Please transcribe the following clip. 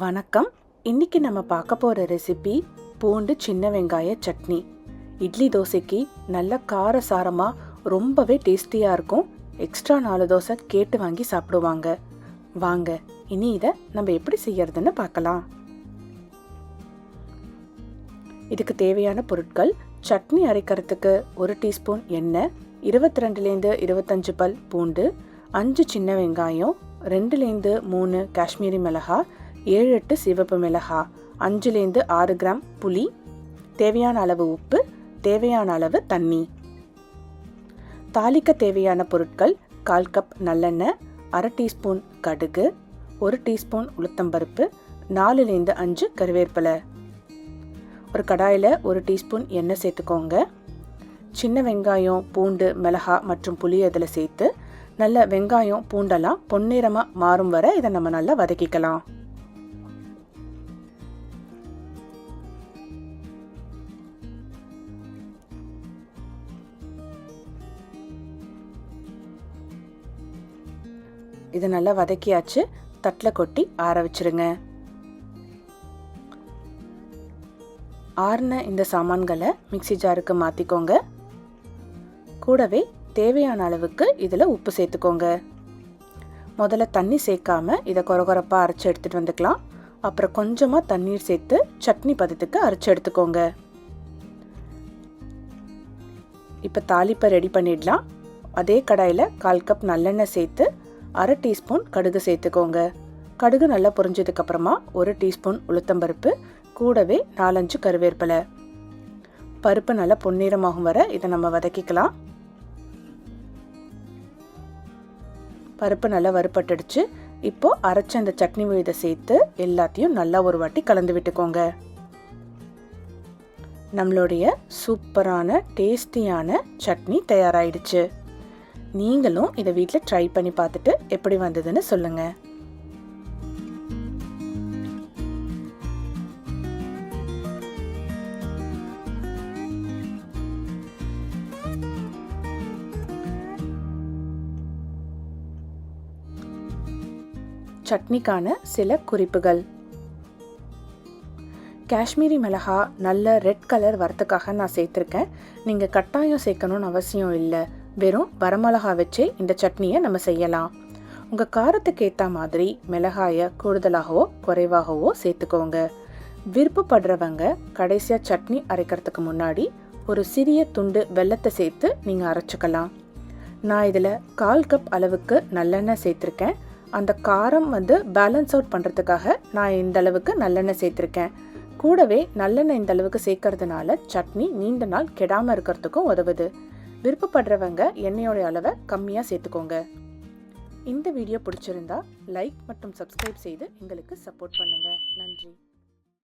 வணக்கம். இன்னைக்கு நம்ம பார்க்க போகிற ரெசிபி பூண்டு சின்ன வெங்காய சட்னி. இட்லி தோசைக்கு நல்ல காரசாரமாக ரொம்பவே டேஸ்டியாக இருக்கும். எக்ஸ்ட்ரா நாலு தோசை கேட்டு வாங்கி சாப்பிடுவாங்க. வாங்க இனி இதை நம்ம எப்படி செய்யறதுன்னு பார்க்கலாம். இதுக்கு தேவையான பொருட்கள் சட்னி அரைக்கிறதுக்கு ஒரு டீஸ்பூன் எண்ணெய் இருபத்தி ரெண்டுலேருந்து இருபத்தஞ்சு பல் பூண்டு அஞ்சு சின்ன வெங்காயம் ரெண்டுலேருந்து மூணு காஷ்மீரி மிளகாய் ஏழு எட்டு சிவப்பு மிளகாய் அஞ்சுலேருந்து ஆறு கிராம் புளி தேவையான அளவு உப்பு தேவையான அளவு தண்ணி. தாளிக்க தேவையான பொருட்கள் கால் கப் நல்லெண்ணெய் அரை டீஸ்பூன் கடுகு ஒரு டீஸ்பூன் உளுத்தம்பருப்பு நாலுலேருந்து அஞ்சு கருவேப்பிலை. ஒரு கடாயில் ஒரு டீஸ்பூன் எண்ணெய் சேர்த்துக்கோங்க. சின்ன வெங்காயம் பூண்டு மிளகாய் மற்றும் புளி அதில் சேர்த்து நல்ல வெங்காயம் பூண்டெல்லாம் பொன்னிறமாக மாறும் வரை இதை நம்ம நல்லா வதக்கிக்கலாம். இதை நல்லா வதக்கியாச்சு. தட்டில் கொட்டி ஆற வச்சிருங்க. ஆறின இந்த சாமான்களை மிக்சி ஜாருக்கு மாற்றிக்கோங்க கூடவே தேவையான அளவுக்கு இதில் உப்பு சேர்த்துக்கோங்க. முதல்ல தண்ணி சேர்க்காம இதை கொரகொரப்பாக அரைச்சி எடுத்துகிட்டு வந்துக்கலாம். அப்புறம் கொஞ்சமாக தண்ணீர் சேர்த்து சட்னி பதத்துக்கு அரைச்சி எடுத்துக்கோங்க. இப்போ தாளிப்பை ரெடி பண்ணிடலாம். அதே கடாயில் கால் கப் நல்லெண்ணெய் சேர்த்து அரை டீஸ்பூன் கடுகு சேர்த்துக்கோங்க. கடுகு நல்லா பொரிஞ்சதுக்கப்புறமா ஒரு டீஸ்பூன் உளுத்தம்பருப்பு கூடவே நாலஞ்சு கருவேப்பிலை. பருப்பு நல்லா பொன்னிறமாகும் வர இதை நம்ம வதக்கிக்கலாம். பருப்பு நல்லா வறுப்பட்டுடுச்சு இப்போ அரைச்ச அந்த சட்னி விழுதை சேர்த்து எல்லாத்தையும் நல்லா ஒரு வாட்டி கலந்து விட்டுக்கோங்க. நம்மளுடைய சூப்பரான டேஸ்டியான சட்னி தயாராயிடுச்சு. நீங்களும் இதை வீட்டில் ட்ரை பண்ணி பார்த்துட்டு எப்படி வந்ததுன்னு சொல்லுங்கள் சட்னிக்கான சில குறிப்புகள். காஷ்மீரி மிளகா நல்ல ரெட் கலர் வரத்துக்காக நான் சேர்த்துருக்கேன். நீங்கள் கட்டாயம் சேர்க்கணும்னு அவசியம் இல்லை. வெறும் வரமிளகா வச்சே இந்த சட்னியை நம்ம செய்யலாம். உங்கள் காரத்துக்கு ஏற்ற மாதிரி மிளகாயை கூடுதலாகவோ குறைவாகவோ சேர்த்துக்கோங்க. விருப்பப்படுறவங்க கடைசியாக சட்னி அரைக்கிறதுக்கு முன்னாடி ஒரு சிறிய துண்டு வெள்ளத்தை சேர்த்து நீங்கள் அரைச்சிக்கலாம். நான் இதில் கால் கப் அளவுக்கு நல்லெண்ணெய் சேர்த்துருக்கேன். அந்த காரம் வந்து பேலன்ஸ் அவுட் பண்ணுறதுக்காக நான் இந்த அளவுக்கு நல்லெண்ணெய் சேர்த்துருக்கேன். கூடவே நல்லெண்ணெய் இந்த அளவுக்கு சேர்க்கறதுனால சட்னி நீண்ட நாள் கெடாமல் இருக்கிறதுக்கும் உதவுது. விருப்பப்படுறவங்க எண்ணெயோடைய அளவை கம்மியாக சேர்த்துக்கோங்க. இந்த வீடியோ பிடிச்சிருந்தா லைக் மற்றும் சப்ஸ்கிரைப் செய்து எங்களுக்கு சப்போர்ட் பண்ணுங்கள் நன்றி.